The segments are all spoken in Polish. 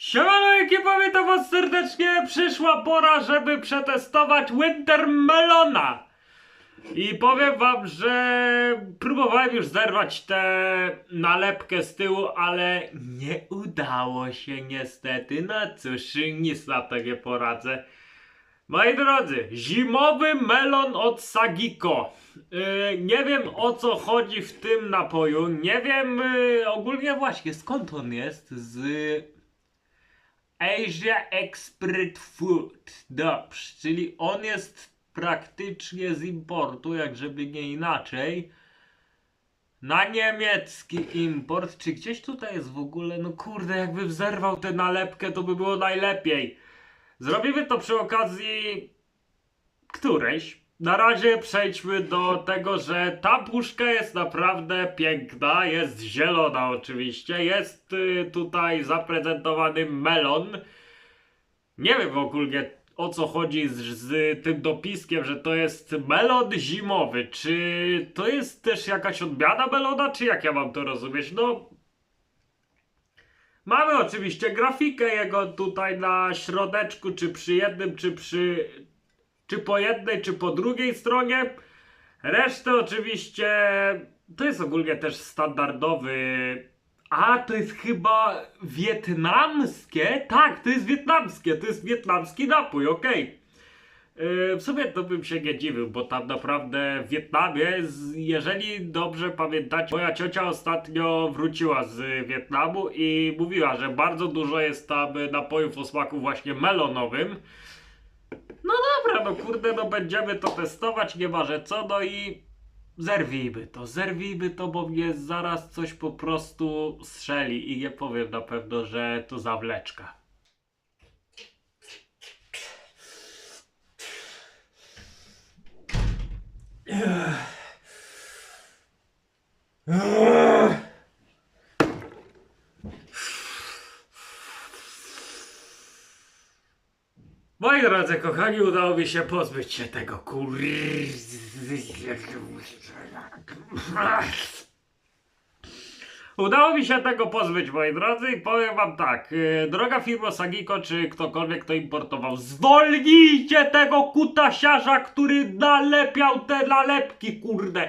Siemano ekipa, witam was serdecznie. Przyszła pora, żeby przetestować Winter Melona. I powiem wam, że próbowałem już zerwać tę nalepkę z tyłu, ale nie udało się niestety. No cóż, nic na to nie poradzę. Moi drodzy, zimowy melon od Sagiko. Yy, nie wiem o co chodzi w tym napoju. Nie wiem yy, ogólnie właśnie skąd on jest. Z Asia Expert Food. Dobrze, czyli on jest praktycznie z importu, jak żeby nie inaczej. Na niemiecki import. Czy gdzieś tutaj jest w ogóle? No kurde, jakby zerwał tę nalepkę, to by było najlepiej. Zrobimy to przy okazji którejś. Na razie przejdźmy do tego, że ta puszka jest naprawdę piękna, jest zielona oczywiście, jest y, tutaj zaprezentowany melon. Nie wiem ogólnie o co chodzi z, z tym dopiskiem, że to jest melon zimowy. Czy to jest też jakaś odmiana melona, czy jak ja mam to rozumieć? No, Mamy oczywiście grafikę jego tutaj na środeczku, czy przy jednym, czy przy. Czy po jednej, czy po drugiej stronie. Resztę oczywiście. To jest ogólnie też standardowy. A, to jest chyba wietnamskie? Tak, to jest wietnamskie, to jest wietnamski napój, okej. Yy, W sumie to bym się nie dziwił, bo tam naprawdę w Wietnamie, jeżeli dobrze pamiętacie, moja ciocia ostatnio wróciła z Wietnamu i mówiła, że bardzo dużo jest tam napojów o smaku właśnie melonowym. No dobra, no kurde, no będziemy to testować, nie ma że co, no i zerwijmy to, zerwijmy to, bo mnie zaraz coś po prostu strzeli i nie powiem na pewno, że to zawleczka. Moi drodzy kochani, udało mi się pozbyć się tego kur... Udało mi się tego pozbyć, moi drodzy, i powiem wam tak. Yy, droga firma Sagiko, czy ktokolwiek to importował, zwolnijcie tego kutasiarza, który nalepiał te nalepki, kurde.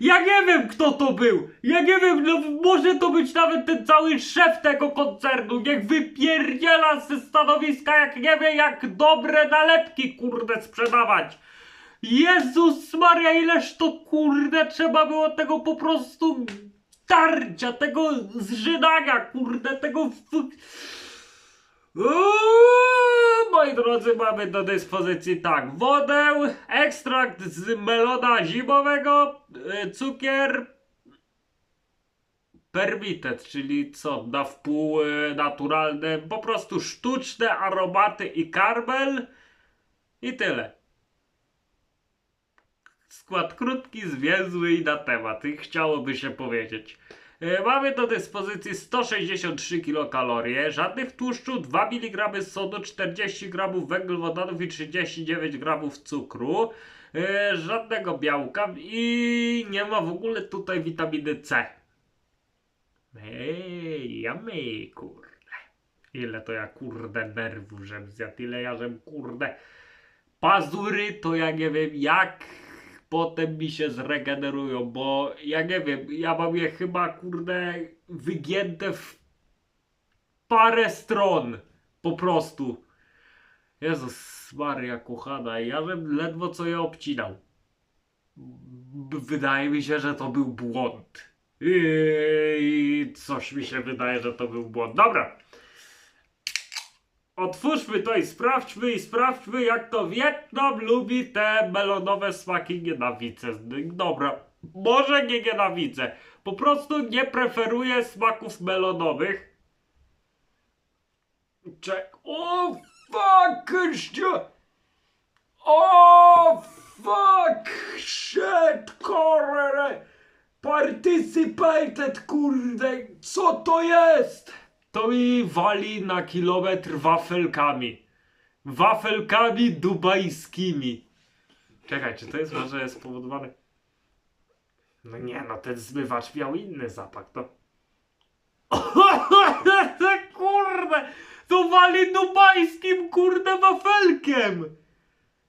Ja nie wiem, kto to był. Ja nie wiem, no może to być nawet ten cały szef tego koncernu. Niech wypierdziela ze stanowiska, jak nie wie, jak dobre nalepki, kurde, sprzedawać. Jezus Maria, ileż to kurde trzeba było tego po prostu tarcia, tego zżynania, kurde, tego... Uuu, moi drodzy, mamy do dyspozycji tak, wodę, ekstrakt z melona zimowego, y, cukier, permitet, czyli co, na wpół y, naturalne, po prostu sztuczne aromaty i karmel i tyle. Skład krótki, zwięzły i na temat. I chciałoby się powiedzieć. E, Mamy do dyspozycji 163 kilokalorie, żadnych tłuszczu, 2 mg sodu, 40 g węglowodanów i 39 g cukru, e, żadnego białka i nie ma w ogóle tutaj witaminy C. Ej, yummy, kurde. Ile to ja kurde nerwów, żem zjadł, ile ja żem kurde pazury, to ja nie wiem jak potem mi się zregenerują, bo ja nie wiem, ja mam je chyba kurde wygięte w parę stron, po prostu. Jezus Maria kochana, ja bym ledwo co je obcinał. Wydaje mi się, że to był błąd. I coś mi się wydaje, że to był błąd. Dobra. Otwórzmy to i sprawdźmy, i sprawdźmy, jak to Wietnam lubi te melonowe smaki. Nienawidzę. Dobra, może nie nienawidzę. Po prostu nie preferuję smaków melonowych. Czek. O, fuck! jeszcze- O, fuck! Shit, kurde! Participated, kurde! Co to jest? To mi wali na kilometr wafelkami. Wafelkami dubajskimi. Czekaj, czy to jest może spowodowane? No nie, no ten zmywacz miał inny zapach, to... Kurde! To wali dubajskim kurde wafelkiem!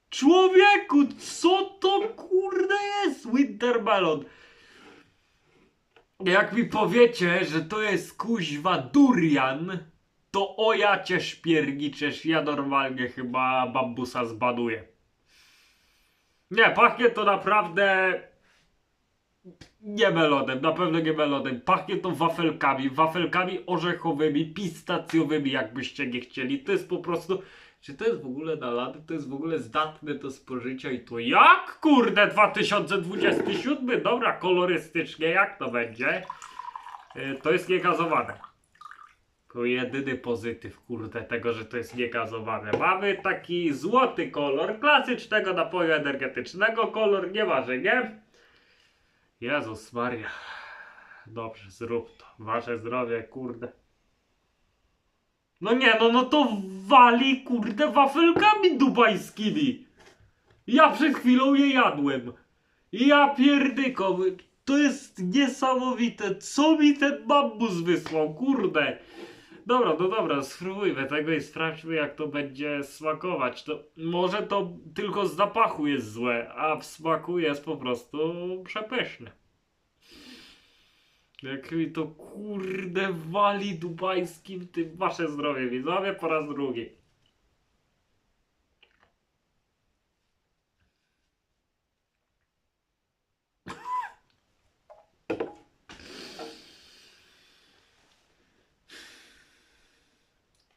Człowieku, co to kurde jest Wintermelon? Jak mi powiecie, że to jest kuźwa durian, to o ja cię szpierniczesz, ja normalnie chyba bambusa zbaduję. Nie, pachnie to naprawdę nie melonem, na pewno nie melonem. Pachnie to wafelkami, wafelkami orzechowymi, pistacjowymi, jakbyście nie chcieli. To jest po prostu. Czy to jest w ogóle nalane? To jest w ogóle zdatne do spożycia i to jak? Kurde, 2027? Dobra, kolorystycznie, jak to będzie? Y, To jest niegazowane. To jedyny pozytyw, kurde, tego, że to jest niegazowane. Mamy taki złoty kolor, klasycznego napoju energetycznego, kolor nieważenie. Jezus Maria. Dobrze, zrób to. Wasze zdrowie, kurde. No nie, no, no to wali, kurde, wafelkami dubajskimi. Ja przed chwilą je jadłem. Ja pierdyko, to jest niesamowite. Co mi ten bambus wysłał, kurde. Dobra, no dobra, spróbujmy tego i sprawdźmy jak to będzie smakować. To może to tylko z zapachu jest złe, a w smaku jest po prostu przepyszne. Jak mi to kurde wali dubajskim tym wasze zdrowie widzowie po raz drugi.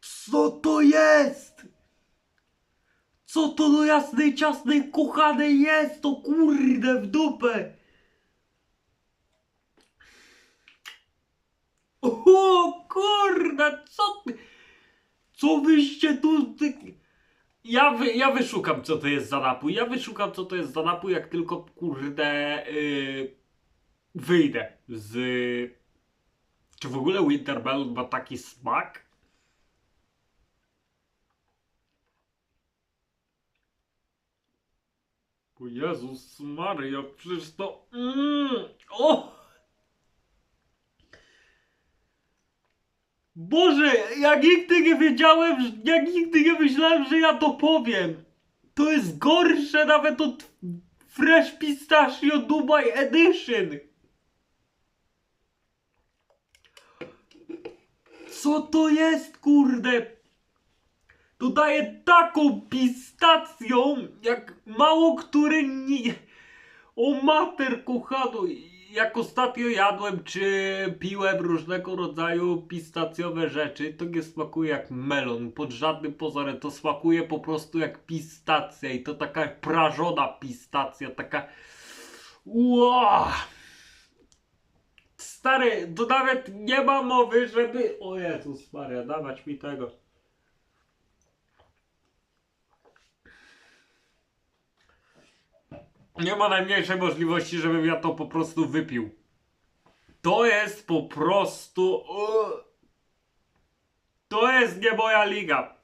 Co to jest? Co to do jasnej, ciasnej, kochanej jest? To kurde w dupę! O kurde, co ty? Co wyście tu... Ty... Ja, wy, ja wyszukam co to jest za napój. Ja wyszukam co to jest za napój, jak tylko kurde yy, wyjdę z... Czy w ogóle Wintermelon ma taki smak? O Jezus Maria, przecież to... Mm, o! Boże, ja nigdy nie wiedziałem, ja nigdy nie myślałem, że ja to powiem. To jest gorsze nawet od Fresh Pistachio Dubai Edition. Co to jest, kurde? To daje taką pistacją, jak mało który nie... O mater kochano, jak ostatnio jadłem czy piłem różnego rodzaju pistacjowe rzeczy, to nie smakuje jak melon, pod żadnym pozorem, to smakuje po prostu jak pistacja i to taka prażona pistacja, taka... Ua! Stary, to nawet nie ma mowy, żeby... O Jezus Maria, dawać mi tego. Nie ma najmniejszej możliwości, żebym ja to po prostu wypił. To jest po prostu. To jest nie moja liga.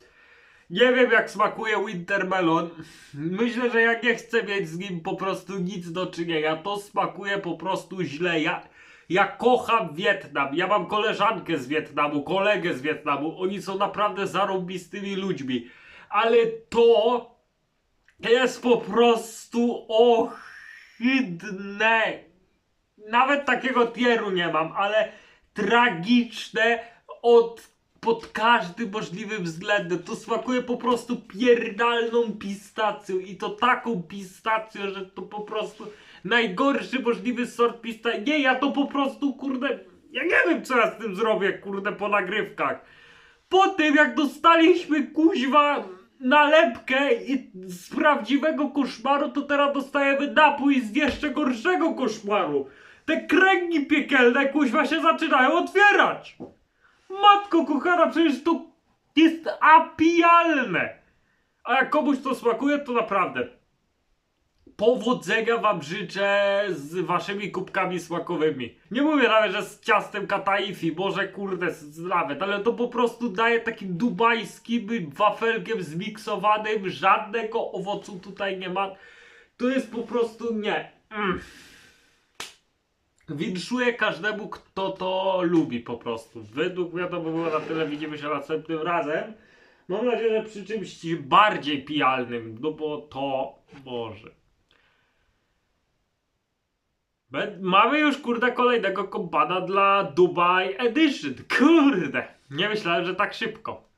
Nie wiem jak smakuje Wintermelon. Myślę, że ja nie chcę mieć z nim po prostu nic do czynienia. To smakuje po prostu źle. Ja, ja kocham Wietnam. Ja mam koleżankę z Wietnamu, kolegę z Wietnamu. Oni są naprawdę zarąbistymi ludźmi. Ale to jest po prostu ohydne. Nawet takiego tieru nie mam, ale tragiczne od pod każdym możliwym względem. To smakuje po prostu pierdalną pistacją i to taką pistacją, że to po prostu najgorszy możliwy sort pistacji. Nie, ja to po prostu kurde, ja nie wiem co ja z tym zrobię kurde po nagrywkach. Po tym jak dostaliśmy kuźwa nalepkę i z prawdziwego koszmaru, to teraz dostajemy napój z jeszcze gorszego koszmaru. Te kręgi piekielne kuźwa się zaczynają otwierać. Matko kochana, przecież to jest apijalne. A jak komuś to smakuje, to naprawdę powodzenia wam życzę z waszymi kubkami smakowymi. Nie mówię nawet, że z ciastem kataifi, może kurde z, nawet, ale to po prostu daje takim dubajskim wafelkiem zmiksowanym, żadnego owocu tutaj nie ma. To jest po prostu nie. Mm. Winszuję każdemu, kto to lubi po prostu. Według mnie to by było na tyle. Widzimy się następnym razem. Mam nadzieję, że przy czymś bardziej pijalnym, no bo to może. Mamy już kurde kolejnego kompana dla Dubai Edition. Kurde, nie myślałem, że tak szybko.